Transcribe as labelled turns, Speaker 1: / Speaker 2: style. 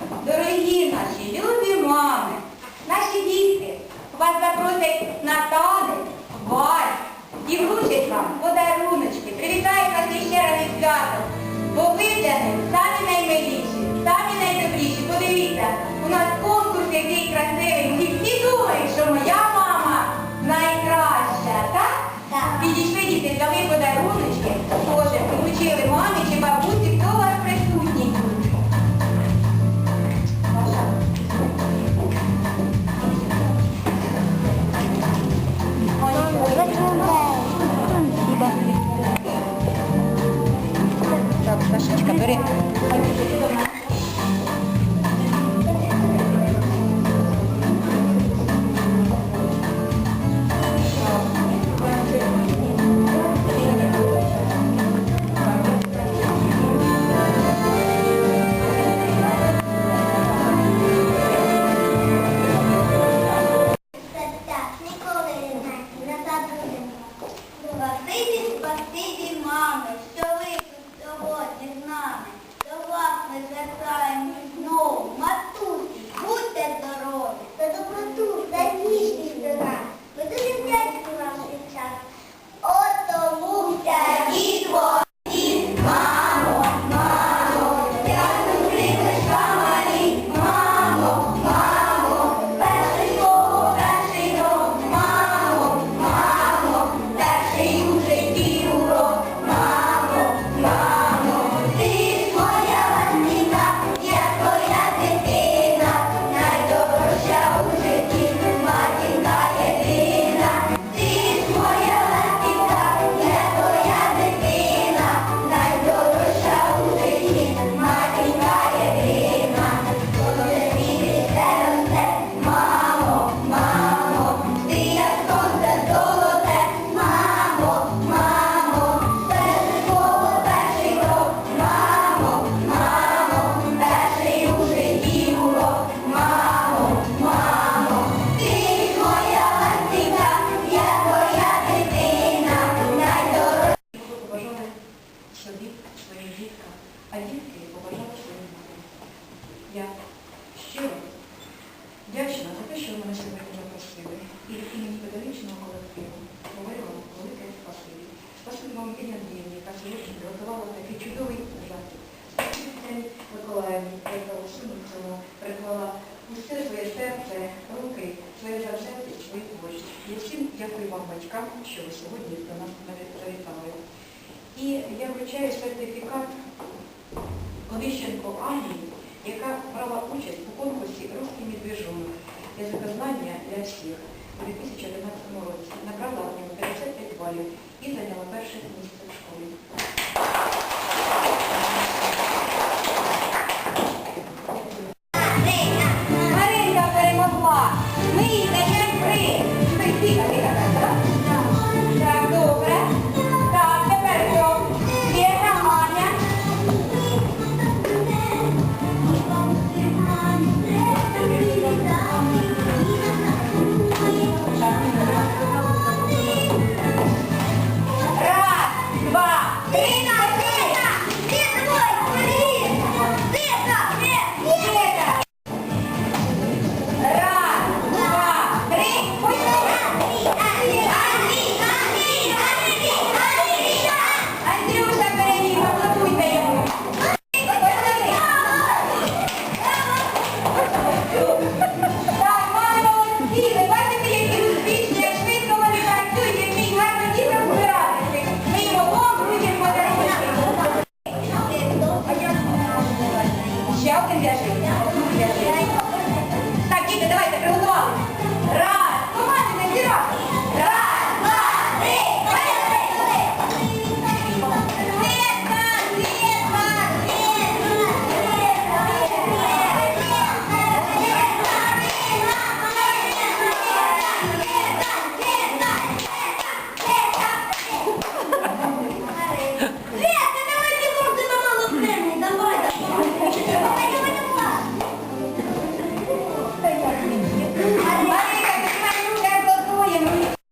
Speaker 1: Дорогі наші, любі мами, наші дітки, вас запросять на танець, вальс і вручать вам подаруночки. Привітають вас ще раз від святом. Бо ви для них самі наймиліші, करें।
Speaker 2: Собі, своїм діткам, а дітки побажали своїм матері. Я щиро вдячна за те, що мене сьогодні запросили. І від імені педагогічного колективу говорю вам велике спасибі. Спасибі вам і Андріївні, яка сьогодні приготувала такий чудовий захід. Тетяні Миколаївні, яка у всьому цьому приклала усе своє серце, руки, своє завзяття і свої творчість. І всім дякую вам, батькам, що ви сьогодні до нас завітали. І я вручаю сертифікат Онищенко Ані, яка брала участь у конкурсі «Русський медвежонок» язикознання для всіх у 2011 році. Набрала в ньому 55 балів і зайняла перше місце в школі.
Speaker 1: Марія перемогла! Ми їй даємо приз! Тихо, тихо, тихо. nhau. Cảm ơn anh.